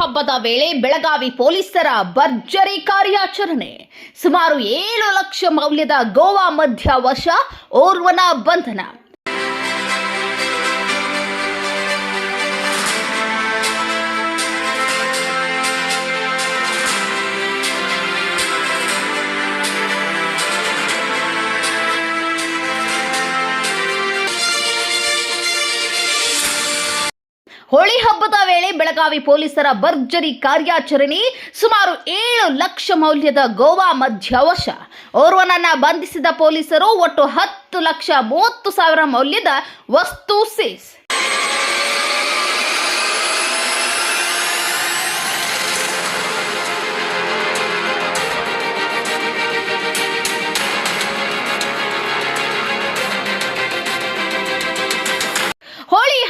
ಹಬ್ಬದ ವೇಳೆ ಬೆಳಗಾವಿ ಪೊಲೀಸರ ಭರ್ಜರಿ ಕಾರ್ಯಾಚರಣೆ. ಸುಮಾರು ಏಳು ಲಕ್ಷ ಮೌಲ್ಯದ ಗೋವಾ ಮಧ್ಯ ವಶ ಓರ್ವನ ಬಂಧನ. ಹೋಳಿ ಹಬ್ಬದ ವೇಳೆ ಬೆಳಗಾವಿ ಪೊಲೀಸರ ಭರ್ಜರಿ ಕಾರ್ಯಾಚರಣೆ ಸುಮಾರು ಏಳು ಲಕ್ಷ ಮೌಲ್ಯದ ಗೋವಾ ಮಧ್ಯವಶ ಓರ್ವನನ್ನ ಬಂಧಿಸಿದ ಪೊಲೀಸರು ಒಟ್ಟು ಹತ್ತು ಲಕ್ಷ ಮೂವತ್ತು ಸಾವಿರ ಮೌಲ್ಯದ ವಸ್ತು ಸೀಸ್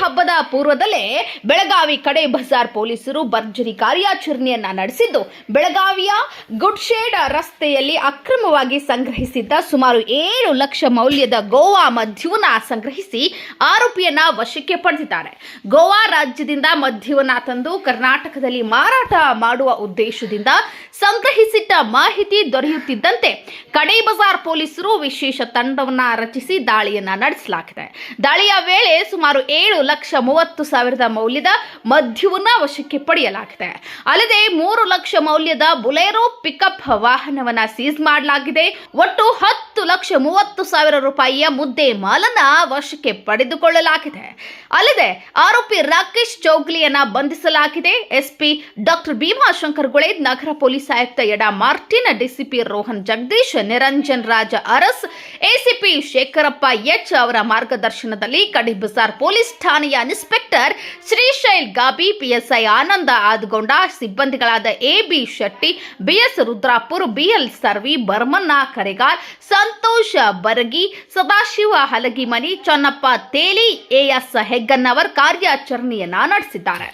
ಹಬ್ಬದ ಪೂರ್ವದಲ್ಲೇ ಬೆಳಗಾವಿ ಕಡೆ ಬಜಾರ್ ಪೊಲೀಸರು ಭರ್ಜರಿ ಕಾರ್ಯಾಚರಣೆಯನ್ನ ನಡೆಸಿದ್ದು. ಬೆಳಗಾವಿಯ ಗುಡ್ಶೇಡ್ ರಸ್ತೆಯಲ್ಲಿ ಅಕ್ರಮವಾಗಿ ಸಂಗ್ರಹಿಸಿದ್ದ ಸುಮಾರು ಏಳು ಲಕ್ಷ ಮೌಲ್ಯದ ಗೋವಾ ಮದ್ಯವನ್ನ ಸಂಗ್ರಹಿಸಿ ಆರೋಪಿಯನ್ನ ವಶಕ್ಕೆ ಪಡೆದಿದ್ದಾರೆ. ಗೋವಾ ರಾಜ್ಯದಿಂದ ಮದ್ಯವನ್ನ ತಂದು ಕರ್ನಾಟಕದಲ್ಲಿ ಮಾರಾಟ ಮಾಡುವ ಉದ್ದೇಶದಿಂದ ಸಂಗ್ರಹಿಸಿಟ್ಟ ಮಾಹಿತಿ ದೊರೆಯುತ್ತಿದ್ದಂತೆ ಕಡೇ ಬಜಾರ್ ಪೊಲೀಸರು ವಿಶೇಷ ತಂಡವನ್ನ ರಚಿಸಿ ದಾಳಿಯನ್ನ ನಡೆಸಲಾಗಿದೆ. ದಾಳಿಯ ವೇಳೆ ಸುಮಾರು ಏಳು ಮೂವತ್ತು ಸಾವಿರದ ಮೌಲ್ಯದ ಮಧ್ಯವನ್ನ ವಶಕ್ಕೆ ಪಡೆಯಲಾಗಿದೆ. ಅಲ್ಲದೆ ಮೂರು ಲಕ್ಷ ಮೌಲ್ಯದ ಬುಲೆರೋ ಪಿಕಪ್ ವಾಹನವನ್ನ ಸೀಸ್ ಮಾಡಲಾಗಿದೆ. ಒಟ್ಟು ಹತ್ತು ಲಕ್ಷ ಮೂವತ್ತು ಸಾವಿರ ರೂಪಾಯಿಯ ಮುದ್ದೆ ಮಾಲನ್ನ ವಶಕ್ಕೆ ಪಡೆದುಕೊಳ್ಳಲಾಗಿದೆ. ಅಲ್ಲದೆ ಆರೋಪಿ ರಾಕೇಶ್ ಚೌಗ್ಲಿಯನ್ನ ಬಂಧಿಸಲಾಗಿದೆ. ಎಸ್ಪಿ ಡಾಕ್ಟರ್ ಭೀಮಾಶಂಕರ್ ಗುಳೆ, ನಗರ ಪೊಲೀಸ್ ಆಯುಕ್ತ ಎಡ Martin, DCP Rohan Jagadish, Niranjan Raja Aras, ACP Shekharappa H ಅವರ ಮಾರ್ಗದರ್ಶನದಲ್ಲಿ ಕಡಿಬಸಾರ್ ಪೊಲೀಸ್ ಪೊಲೀಸ್ ಠಾಣೆಯ inspector Shrishail Gabi, PSI Ananda Adgonda, ಸಿಬ್ಬಂದಿಗಳಾದ AB Shetty, BS Rudrapur, BL Sarvi Barmanna Karegal, Santosh Baragi, Sadashiv Halagimani Channappa Teli, AS Hegganavar ಕಾರ್ಯಾಚರಣೆಯನ್ನ ನಡೆಸಿದ್ದಾರೆ.